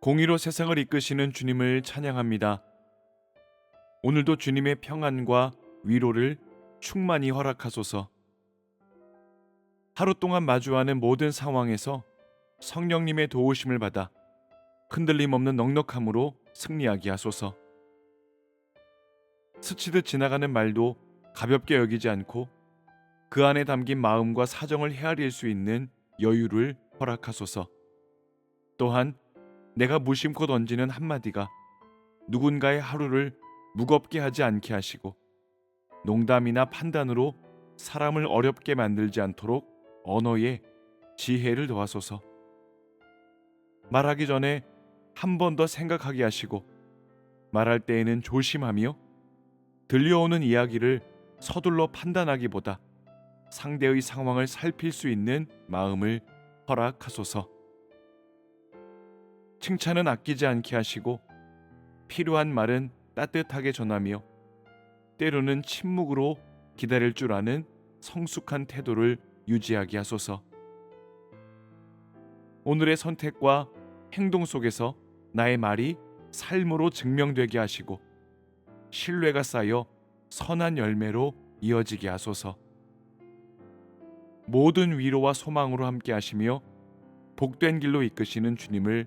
공의로 세상을 이끄시는 주님을 찬양합니다. 오늘도 주님의 평안과 위로를 충만히 허락하소서. 하루 동안 마주하는 모든 상황에서 성령님의 도우심을 받아 흔들림 없는 넉넉함으로 승리하게 하소서. 스치듯 지나가는 말도 가볍게 여기지 않고 그 안에 담긴 마음과 사정을 헤아릴 수 있는 여유를 허락하소서. 또한 내가 무심코 던지는 한마디가 누군가의 하루를 무겁게 하지 않게 하시고 농담이나 판단으로 사람을 어렵게 만들지 않도록 언어에 지혜를 더하소서. 말하기 전에 한 번 더 생각하게 하시고 말할 때에는 조심하며 들려오는 이야기를 서둘러 판단하기보다 상대의 상황을 살필 수 있는 마음을 허락하소서. 칭찬은 아끼지 않게 하시고 필요한 말은 따뜻하게 전하며 때로는 침묵으로 기다릴 줄 아는 성숙한 태도를 유지하게 하소서. 오늘의 선택과 행동 속에서 나의 말이 삶으로 증명되게 하시고 신뢰가 쌓여 선한 열매로 이어지게 하소서. 모든 위로와 소망으로 함께 하시며 복된 길로 이끄시는 주님을